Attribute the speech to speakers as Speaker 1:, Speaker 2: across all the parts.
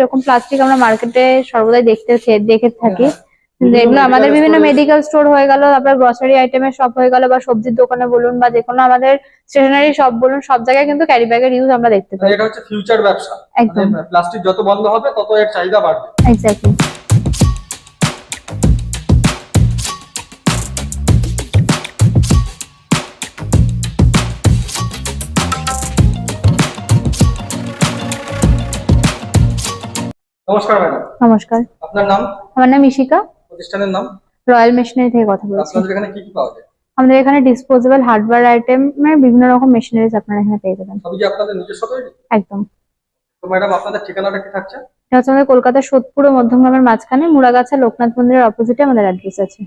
Speaker 1: এরকম প্লাস্টিক আমরা মার্কেটে সর্বদাই দেখতে দেখে থাকি।
Speaker 2: এগুলো
Speaker 1: যেগুলো আমাদের বিভিন্ন মেডিকেল স্টোর হয়ে গেল তারপর গ্রসারি আইটেমের শপ হয়ে গেল বা সবজির দোকানে বলুন বা যে কোনো আমাদের স্টেশনারি শপ বলুন সব জায়গায় কিন্তু ক্যারি ব্যাগের ইউজ আমরা দেখতে পাই।
Speaker 2: মানে এটা হচ্ছে ফিউচার ব্যবসা।
Speaker 1: একদম।
Speaker 2: মানে প্লাস্টিক যত বন্ধ হবে তত এর চাহিদা বাড়বে।
Speaker 1: এক্স্যাক্টলি
Speaker 2: নমস্কার ম্যাডাম।
Speaker 1: নমস্কার।
Speaker 2: আপনার নাম?
Speaker 1: আমার নাম ইশিকা
Speaker 2: প্রতিষ্ঠানের নাম?
Speaker 1: রয়্যাল মেশিনারি থেকে কথা বলছি।
Speaker 2: আপনাদের এখানে কি কি পাওয়া যায়?
Speaker 1: আমাদের এখানে ডিসপোজেবল হার্ডওয়্যার আইটেমের বিভিন্ন রকম মেশিনারিজ আপনারা এখানে পেয়ে যাবেন।
Speaker 2: সবই কি আপনাদের নিজস্ব তৈরি?
Speaker 1: একদম।
Speaker 2: তো ম্যাডাম আপনাদের ঠিকানাটা কি থাকছে?
Speaker 1: এটা হচ্ছে আমাদের কলকাতার সোদপুর ও মধ্যমগ্রামের মাঝখানে মুড়াগাছা লোকনাথ মন্দিরের অপোজিটে আমাদের অ্যাড্রেস আছে।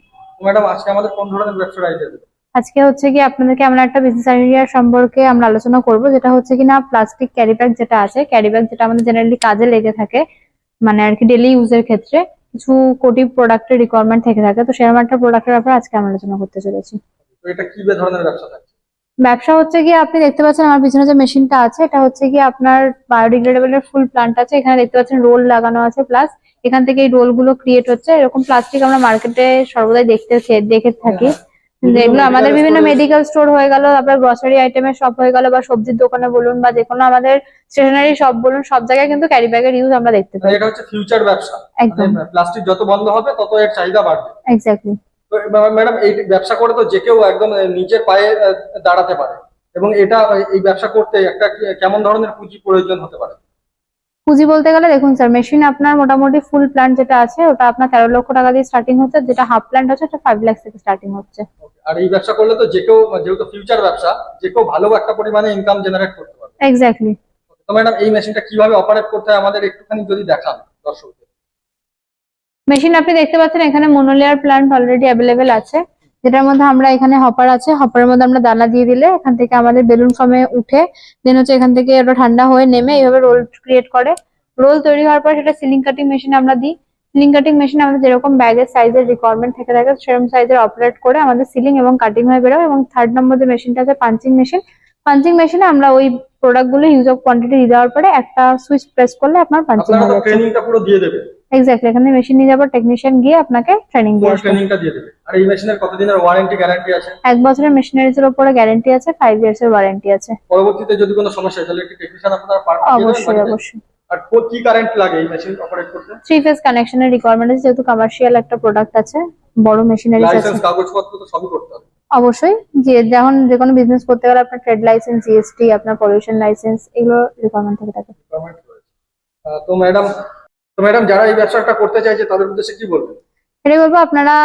Speaker 2: ম্যাডাম আজকে আমাদের কোন ধরনের আইডিয়া দেবেন?
Speaker 1: আজকে হচ্ছে কি আপনাদেরকে আমরা একটা বিজনেস আইডিয়া সম্পর্কে আমরা আলোচনা করব যেটা হচ্ছে কি না প্লাস্টিক ক্যারি ব্যাগ যেটা আছে ক্যারি ব্যাগ যেটা আমাদের জেনারেলি কাজে লেগে থাকে মানে আর কি ডেলি ইউজের ক্ষেত্রে কিছু কোটি প্রোডাক্টের রিকোয়ারমেন্ট থেকে থাকে। তো সেরকম একটা প্রোডাক্টের ব্যাপারে আজকে আমরা আলোচনা করতে চলেছি।
Speaker 2: তো এটা কি ধরনের ব্যবসা থাকছে?
Speaker 1: ব্যবসা হচ্ছে কি আপনি দেখতে পাচ্ছেন আমার পিছনে যে মেশিনটা আছে এটা হচ্ছে কি আপনার বায়োডিগ্রেডেবল এর ফুল প্লান্ট আছে। এখানে দেখতে পাচ্ছেন রোল লাগানো আছে প্লাস এখান থেকে এই রোলগুলো ক্রিয়েট হচ্ছে। এরকম প্লাস্টিক আমরা মার্কেটে সর্বদাই দেখতে দেখে থাকি। যেগুলো আমাদের বিভিন্ন মেডিকেল স্টোর হয়ে গেল তারপর গ্রসারি আইটেমের শপ হয়ে গেল বা সবজির দোকানে বলুন বা যে কোনো আমাদের স্টেশনারি শপ বলুন সব জায়গায় কিন্তু ক্যারি ব্যাগের ইউজ আমরা দেখতে
Speaker 2: মানে
Speaker 1: পাই
Speaker 2: এটা হচ্ছে ফিউচার ব্যবসা।
Speaker 1: একদম।
Speaker 2: মানে প্লাস্টিক যত বন্ধ হবে তত এর চাহিদা বাড়বে।
Speaker 1: এক্স্যাক্টলি
Speaker 2: ম্যাডাম এই ব্যবসা করে তো যে কেউ একদম নিজের পায়ে দাঁড়াতে পারে। এবং এটা এই ব্যবসা করতে একটা কেমন ধরনের পুঁজি প্রয়োজন হতে পারে?
Speaker 1: পুঁজি বলতে গেলে দেখুন স্যার মেশিন আপনার মোটামুটি ফুল প্ল্যান্ট যেটা আছে ওটা আপনার তেরো লক্ষ টাকা দিয়ে স্টার্টিং হচ্ছে। যেটা হাফ প্ল্যান্ট হচ্ছে সেটা ফাইভ লাখ থেকে স্টার্টিং হচ্ছে।
Speaker 2: আর এই ব্যবসা করলে তো যে কেউ যেহেতু ফিউচার ব্যবসা যে কেউ ভালো একটা পরিমাণে ইনকাম জেনারেট করতে পারবে।
Speaker 1: এক্স্যাক্টলি
Speaker 2: তো ম্যাডাম এই মেশিনটা কীভাবে অপারেট করতে হয় আমাদের একটুখানি যদি দেখান দর্শকদের।
Speaker 1: মেশিন আপনি দেখতে পাচ্ছেন এখানে মনোলেয়ার প্ল্যান্ট অলরেডি অ্যাভেলেবেল আছে। যেটার মধ্যে আমরা এখানে হপার আছে হপারের মধ্যে আমরা দানা দিয়ে দিলে এখান থেকে আমাদের বেলুন ফর্মে উঠে দেন হচ্ছে এখান থেকে ওটা ঠান্ডা হয়ে নেমে এইভাবে রোল ক্রিয়েট করে। রোল তৈরি হওয়ার পর সেটা সিলিং কাটিং মেশিন আমরা দিই। সিলিং কাটিং মেশিন আমাদের যেরকম ব্যাগের সাইজের রিকোয়ারমেন্ট থেকে থাকে সেরকম সাইজের অপারেট করে আমাদের সিলিং এবং কাটিং হয়ে বেরোয় এবং থার্ড নম্বর যে মেশিনটা আছে পাঞ্চিং মেশিন পাঞ্চিং মেশিনে আমরা ওই প্রোডাক্টগুলো ইউজ অফ কোয়ান্টিটি দিয়ে দেওয়ার পরে একটা সুইচ প্রেস করলে আপনার পাঞ্চিং হয়ে
Speaker 2: তো
Speaker 1: যাচ্ছে
Speaker 2: ট্রেনিংটা পুরো দিয়ে দেবে।
Speaker 1: এক্স্যাক্টলি এখানে মেশিন নিয়ে যাব টেকনিশিয়ান গিয়ে আপনাকে ট্রেনিং দিয়ে
Speaker 2: ট্রেনিংটা দিয়ে দেবে। আর এই মেশিনের কতদিনের ওয়ারেন্টি গ্যারান্টি আছে?
Speaker 1: এক বছরের মেশিনারিজ এর উপরে গ্যারান্টি আছে ফাইভ ইয়ার্স এর ওয়ারেন্টি আছে।
Speaker 2: পরবর্তীতে যদি কোনো সমস্যা হয় তাহলে একটি টেকনিশিয়ান আপনারা
Speaker 1: অবশ্যই অবশ্যই।
Speaker 2: আর কো- কি কারেন্ট লাগে এই মেশিন অপারেট করতে?
Speaker 1: থ্রি ফেজ কানেকশনের রিকোয়ারমেন্ট আছে যেহেতু কমার্শিয়াল একটা প্রোডাক্ট আছে বড় মেশিনারিজ আছে।
Speaker 2: লাইসেন্স কাগজপত্র তো সবই করতে হবে।
Speaker 1: অবশ্যই যে যখন যে কোনো বিজনেস করতে গেলে আপনার ট্রেড লাইসেন্স জিএসটি আপনার পলিউশন লাইসেন্স এগুলো রিকোয়ারমেন্ট থেকে থাকে।
Speaker 2: তো ম্যাডাম তো ম্যাডাম যারা এই ব্যবসাটা করতে চাইছে তাদের উদ্দেশ্যে কি বলবেন?
Speaker 1: এটাই বলব আপনারা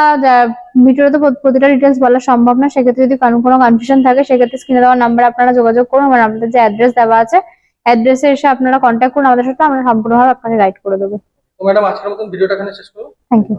Speaker 1: ভিডিওতে তো প্রতিটা ডিটেলস বলা সম্ভব না। সেক্ষেত্রে যদি কারণ কোনো কনফিউশন থাকে সেক্ষেত্রে স্ক্রিনে দেওয়া নাম্বার আপনারা যোগাযোগ করুন আমার আমাদের যে অ্যাড্রেস দেওয়া আছে অ্যাড্রেসে এসে আপনারা কন্ট্যাক্ট করুন আমাদের সাথে আমরা সম্পূর্ণভাবে আপনাকে গাইড করে দেবো।
Speaker 2: ম্যাডাম আজকের মতন ভিডিওটা এখানে শেষ করব
Speaker 1: থ্যাংক ইউ